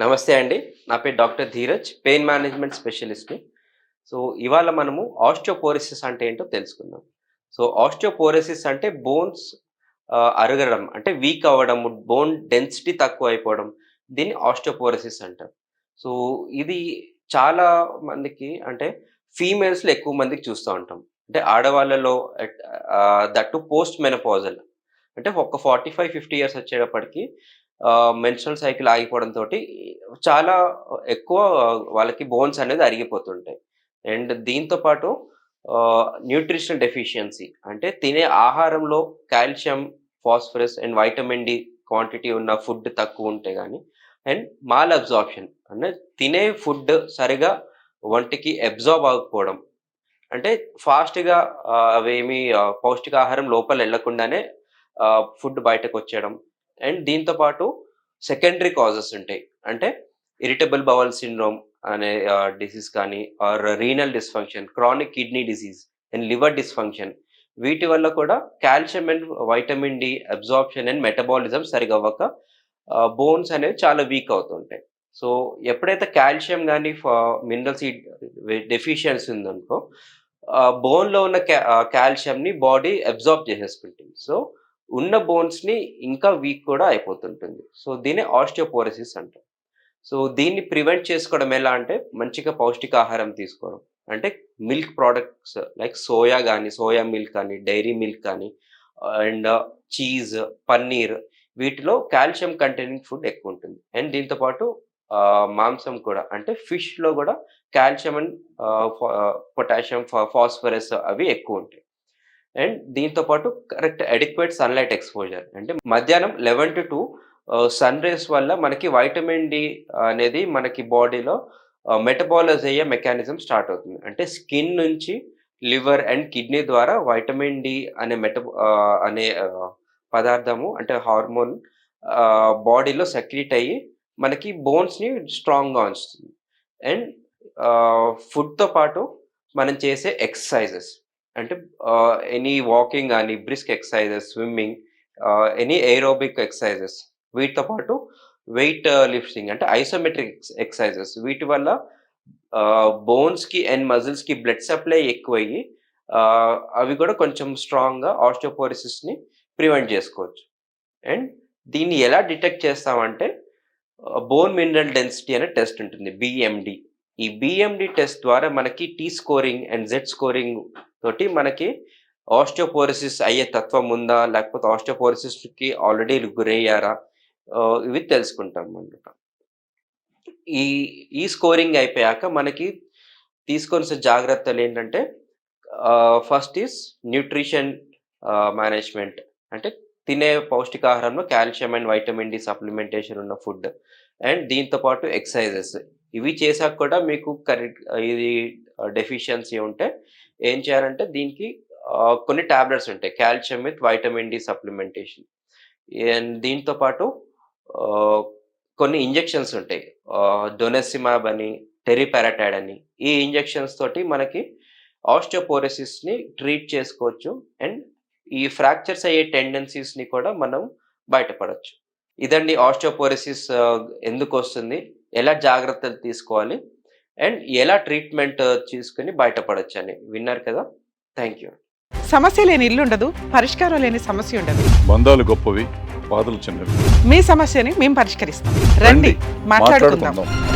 నమస్తే అండి. నా పేరు డాక్టర్ ధీరజ్ పెయిన్ మేనేజ్మెంట్ స్పెషలిస్ట్ని. సో ఇవాళ మనము ఆస్టియోపోరిసిస్ అంటే ఏంటో తెలుసుకుందాం. సో ఆస్టియోపోరిసిస్ అంటే బోన్స్ అరగడం అంటే వీక్ అవ్వడం బోన్ డెన్సిటీ తక్కువ అయిపోవడం దీన్ని ఆస్టియోపోరిసిస్ అంటారు. సో ఇది చాలా మందికి అంటే ఫీమేల్స్లో ఎక్కువ మందికి చూస్తూ ఉంటాం. అంటే ఆడవాళ్ళలో దట్టు పోస్ట్ మెనపోజల్. అంటే ఒక ఫార్టీ ఫైవ్ ఫిఫ్టీ ఇయర్స్ వచ్చేటప్పటికి మెన్స్ట్రల్ సైకిల్ ఆగిపోవడంతో చాలా ఎక్కువ వాళ్ళకి బోన్స్ అనేది అరిగిపోతుంటాయి. అండ్ దీంతో పాటు న్యూట్రిషనల్ డెఫిషియన్సీ అంటే తినే ఆహారంలో calcium phosphorus and vitamin D quantity ఉన్న ఫుడ్ తక్కువ ఉంటే కానీ అండ్ మాల్ అబ్జార్ప్షన్ అంటే తినే ఫుడ్ సరిగా వంటికి అబ్జార్బ్ అవ్వకపోవడం. అంటే ఫాస్ట్గా అవేమి పౌష్టికాహారం లోపల వెళ్ళకుండానే ఫుడ్ బయటకు వచ్చేయడం అండ్ దీంతో పాటు సెకండరీ కాజెస్ ఉంటాయి. అంటే ఇరిటబుల్ బవల్ సిండ్రోమ్ అనే డిసీజ్ కానీ or renal dysfunction chronic kidney disease and liver dysfunction వీటి వల్ల కూడా calcium and vitamin D absorption and metabolism సరిగా అవ్వక బోన్స్ అనేవి చాలా వీక్ అవుతుంటాయి. సో ఎప్పుడైతే కాల్షియం కానీ మినరల్స్ డెఫిషియన్సీ ఉందనుకో బోన్లో ఉన్న కాల్షియంని బాడీ అబ్జార్బ్ చేసేసుకుంటుంది. సో ఉన్న బోన్స్ని ఇంకా వీక్ కూడా అయిపోతుంటుంది. సో దీన్ని ఆస్టియోపోరసిస్ అంటారు సో దీన్ని ప్రివెంట్ చేసుకోవడం ఎలా అంటే మంచిగా పౌష్టికాహారం తీసుకోవడం. అంటే మిల్క్ ప్రోడక్ట్స్ లైక్ సోయా కానీ సోయా మిల్క్ కానీ డైరీ మిల్క్ కానీ అండ్ చీజ్ పన్నీర్ వీటిలో కాల్షియం కంటైనింగ్ ఫుడ్ ఎక్కువ ఉంటుంది. అండ్ దీంతో పాటు మాంసం కూడా. అంటే ఫిష్లో కూడా కాల్షియం అండ్ పొటాషియం ఫాస్ఫరస్ అవి ఎక్కువ ఉంటాయి. అండ్ దీంతో పాటు కరెక్ట్ అడిక్వేట్ సన్లైట్ ఎక్స్పోజర్. అంటే మధ్యాహ్నం eleven to two sun rays వల్ల మనకి వైటమిన్ డి అనేది మనకి బాడీలో మెటబాలైజ్ అయ్యే మెకానిజం స్టార్ట్ అవుతుంది. అంటే స్కిన్ నుంచి లివర్ అండ్ కిడ్నీ ద్వారా వైటమిన్ డి అనే మెట అనే పదార్థము అంటే హార్మోన్ బాడీలో సెక్రీట్ అయ్యి మనకి బోన్స్ని స్ట్రాంగ్గా ఉంచుతుంది. అండ్ ఫుడ్తో పాటు మనం చేసే ఎక్సర్సైజెస్. అంటే ఎనీ వాకింగ్ కానీ brisk exercises swimming any aerobic exercises. వీటితో పాటు వెయిట్ లిఫ్టింగ్ అంటే ఐసోమెట్రిక్ ఎక్సర్సైజెస్. వీటి వల్ల బోన్స్కి అండ్ మజిల్స్కి బ్లడ్ సప్లై ఎక్కువయ్యి అవి కూడా కొంచెం స్ట్రాంగ్గా ఆస్టియోపోరిసిస్ని ప్రివెంట్ చేసుకోవచ్చు. అండ్ దీన్ని ఎలా డిటెక్ట్ చేస్తామంటే బోన్ మినరల్ డెన్సిటీ అనే టెస్ట్ ఉంటుంది బిఎండి ఈ బిఎండి టెస్ట్ ద్వారా మనకి T scoring and Z scoring తోటి మనకి ఆస్టియోపోరిసిస్ అయ్యే తత్వం ఉందా? లేకపోతే ఆస్టియోపోరిసిస్కి ఆల్రెడీ గురయ్యారా? ఇవి తెలుసుకుంటాం అన్నమాట. ఈ ఈ స్కోరింగ్ అయిపోయాక మనకి తీసుకోవాల్సిన జాగ్రత్తలు ఏంటంటే ఫస్ట్ ఈస్ న్యూట్రిషన్ మేనేజ్మెంట్ అంటే తినే పౌష్టికాహారంలో calcium and vitamin D supplementation ఉన్న ఫుడ్ అండ్ దీంతో పాటు ఎక్సర్సైజెస్ ఇవి చేశాక కూడా మీకు కరెక్ట్ ఇది డెఫిషియన్సీ ఉంటే ఏం చేయాలంటే దీనికి కొన్ని టాబ్లెట్స్ ఉంటాయి. Calcium with vitamin D supplementation. And దీంతో పాటు కొన్ని ఇంజెక్షన్స్ ఉంటాయి. డొనెసిమాబ్ అని టెరిపారటైడ్ అని. ఈ ఇంజెక్షన్స్ తోటి మనకి ఆస్టియోపోరోసిస్ని ట్రీట్ చేసుకోవచ్చు. అండ్ ఈ ఫ్రాక్చర్స్ అయ్యే టెండెన్సీస్ని కూడా మనం బయటపడవచ్చు ఇదండి ఆస్టియోపోరోసిస్ ఎందుకు వస్తుంది? ఎలా జాగ్రత్తలు తీసుకోవాలి? అండ్ ఎలా ట్రీట్మెంట్ తీసుకుని బయటపడవచ్చు అని విన్నారు కదా? Thank you. సమస్య లేని ఇల్లు ఉండదు పరిష్కారం లేని సమస్య ఉండదు. బంధాలు గొప్పవి బాధలు చిన్నవి. మీ సమస్యని మేము పరిష్కరిస్తాం. రండి మాట్లాడుకుందాం.